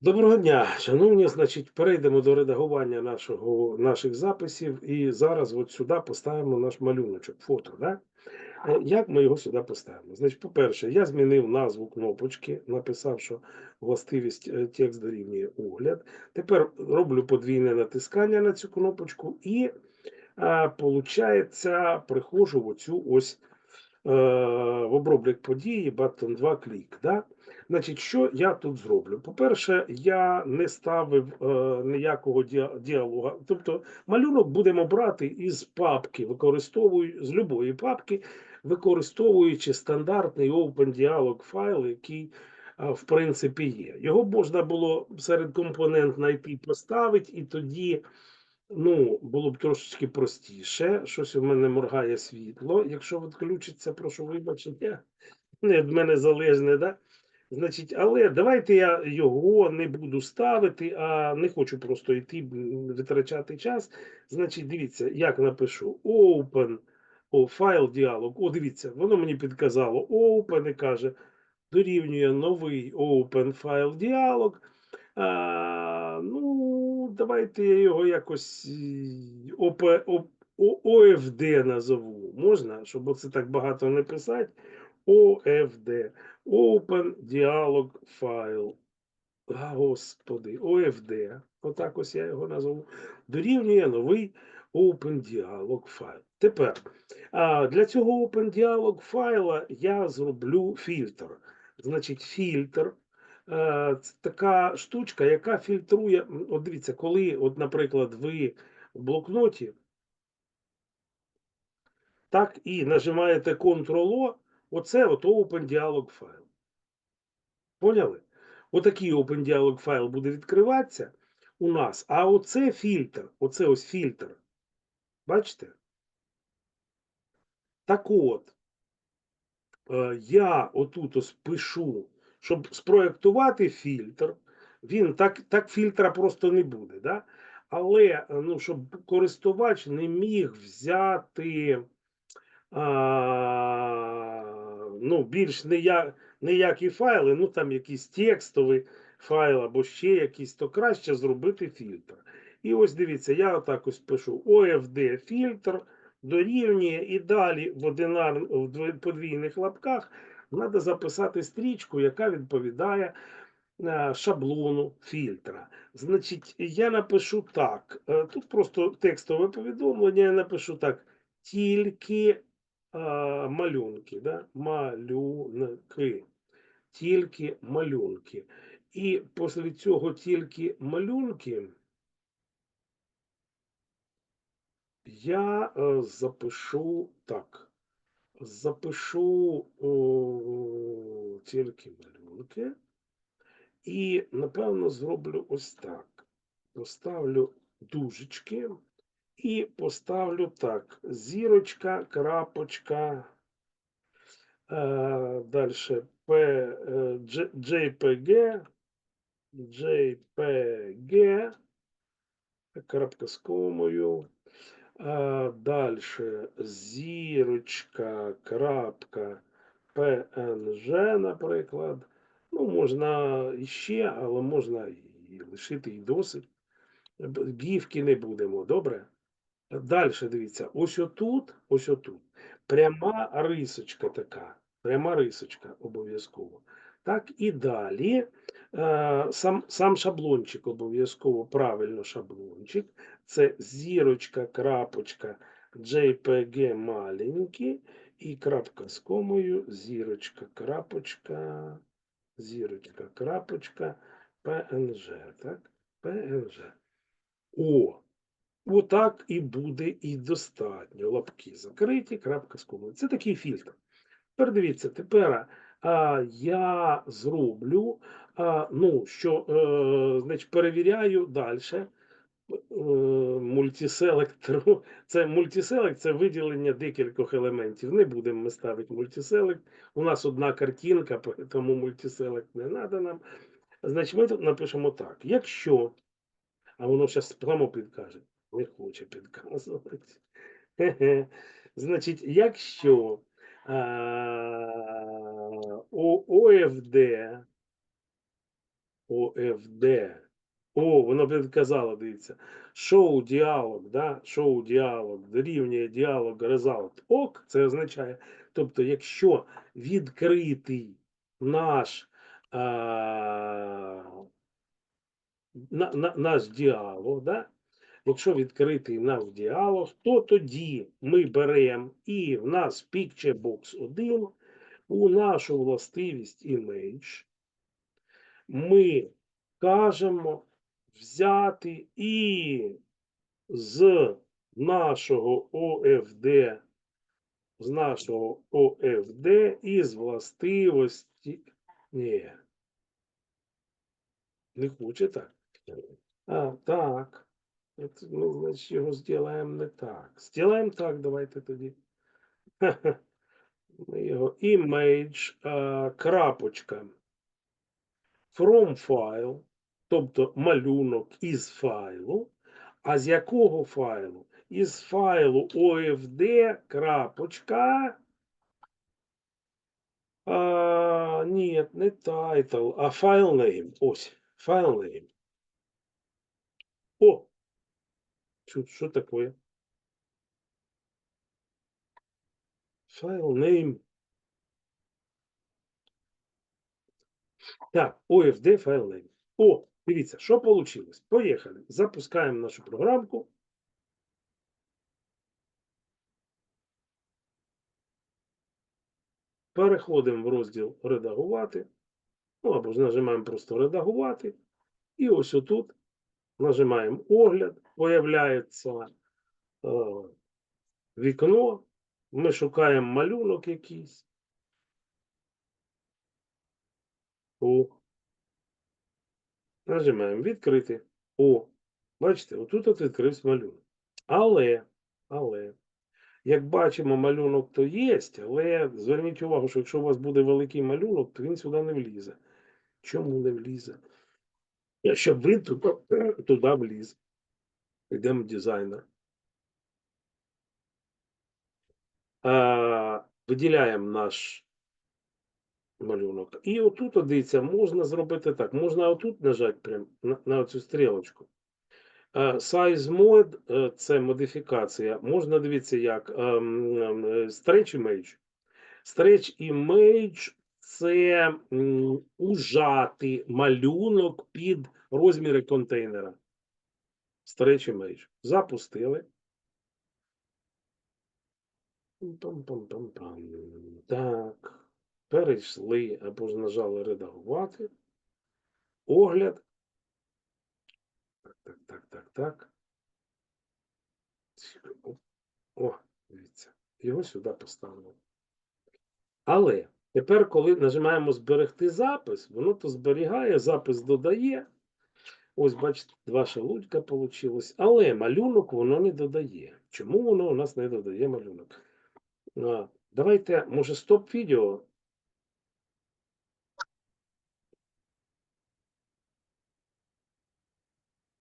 Доброго дня, шановні. Значить, перейдемо до редагування нашого, наших записів. І зараз от сюди поставимо наш малюночок, фото. Да? Е, Як ми його сюди поставимо? Значить, по-перше, я змінив назву кнопочки, написав, що властивість е, текст дорівнює огляд. Тепер роблю подвійне натискання на цю кнопочку і, а, приходжу в оцю ось в оброблік події, button 2 клік. Да? Значить, що я тут зроблю? По-перше, я не ставив е, ніякого діа- діалога. Тобто малюнок будемо брати із папки, використовую з любої папки, використовуючи стандартний Open Dialog файл, який е, в принципі є. Його можна було серед компонент знайти, поставити, і тоді ну, було б трошечки простіше. Щось у мене моргає світло. Якщо відключиться, прошу вибачення. Не від мене залежне, да? Значить, але давайте я його не буду ставити, а не хочу просто йти витрачати час. Значить, дивіться, як напишу open, о, файл діалог. О, дивіться, воно мені підказало open і каже, дорівнює новий open файл діалог. Ну, давайте я його якось ОП, О- О- ОФД назову. Можна, щоб оце так багато не писати. ОФД. Open Dialog File. А, Господи, ОФД. Отак ось я його назву. Дорівнює новий Open Dialog файл. Тепер для цього Open Dialog файла я зроблю фільтр. Значить, фільтр. Е, така штучка, яка фільтрує. От дивіться, коли, от, наприклад, ви в блокноті, так і нажимаєте Ctrl-O, оце от Open Dialog файл. Поняли? Отакий Open Dialog файл буде відкриватися у нас. А оце фільтр, оце ось фільтр. Бачите? Так от, е, я отут ось пишу, щоб спроєктувати фільтр. Він так, так фільтра просто не буде. Да? Але е, ну, щоб користувач не міг взяти а, ну, більш нея, неякі файли, ну там якийсь текстовий файл або ще якийсь, то краще зробити фільтр. І ось дивіться, я отак ось пишу OFD фільтр дорівнює і далі в, одинар, в подвійних лапках треба записати стрічку, яка відповідає е, шаблону фільтра. Значить, я напишу так. е, Тут просто текстове повідомлення, я напишу так. Тільки а, малюнки, да? малюнки. Тільки малюнки. І після цього тільки малюнки я е, запишу так. Запишу о, тільки малюнки. І, напевно, зроблю ось так. Поставлю дужечки. І поставлю так: зірочка, крапочка. Далі JPG, JPG, крапка з комою. Е, далі зірочка, крапка, PNG, наприклад. Ну, можна іще, але можна і лишити і досить. Гівки не будемо, добре? Далі дивіться, ось отут, ось отут. Пряма рисочка така. Пряма рисочка обов'язково. Так, і далі е, сам, сам шаблончик обов'язково, правильно шаблончик. Це зірочка, крапочка, JPG маленький і крапка з комою, зірочка, крапочка, зірочка, крапочка, PNG. Так, PNG. О, Отак і буде і достатньо. Лапки закриті, крапка з комою. Це такий фільтр. Тепер дивіться, тепер а, я зроблю, а, ну, що, е, значить, перевіряю далі. Е, мультиселектору. Це мультиселект це виділення декількох елементів. Не будемо ми ставити мультиселект. У нас одна картинка, тому мультиселект не треба нам. Значить, ми тут напишемо так. Якщо, а воно зараз само підкаже. Не хоче підказувати. Значить, якщо а, ОФД. ОФД. О, воно підказало, дивіться. Шоу діалог, да? шоу діалог дорівнює діалог result ок, це означає, тобто, якщо відкритий наш, а, на, на, наш діалог, да? якщо відкритий наш діалог, то тоді ми беремо і в нас Picture Box 1 у нашу властивість image ми кажемо взяти і з нашого ОФД, з нашого ОФД із властивості. Ні. Не хоче так. А, так. От Ми, значить, його зробимо не так. Зробимо так, давайте тоді. Ми його image, а, крапочка. From file, тобто малюнок із файлу. А з якого файлу? Із файлу OFD, крапочка. А, ні, не title, а file name. Ось, file name. О! Що, таке? File name. Так, OFD файл name. О, дивіться, що вийшло. Поїхали. Запускаємо нашу програмку. Переходимо в розділ редагувати. Ну, або ж нажимаємо просто редагувати. І ось отут нажимаємо огляд, появляється е, вікно. Ми шукаємо малюнок якийсь. О. Нажимаємо відкрити. О. Бачите, отут от відкрився малюнок. Але, але, як бачимо, малюнок то є, але зверніть увагу, що якщо у вас буде великий малюнок, то він сюди не влізе. Чому не влізе? Я Щоб він туди, туди вліз. Йдемо в дизайнер. Виділяємо наш малюнок. І отут, от дивіться, можна зробити так. Можна отут нажати прям на, на цю стрілочку. Е, Size mode е, це модифікація. Можна дивіться, як ем, ем, е, stretch image. Stretch image це ужати малюнок під розміри контейнера. Stretch image. Запустили. Пам-пам-пам-пам. Так. Перейшли або ж нажали редагувати. Огляд. Так, так, так, так, так. О, дивіться. Його сюди поставили. Але тепер, коли нажимаємо зберегти запис, воно то зберігає, запис додає. Ось, бачите, два шелудька вийшло. Але малюнок воно не додає. Чому воно у нас не додає малюнок? Давайте, може, стоп відео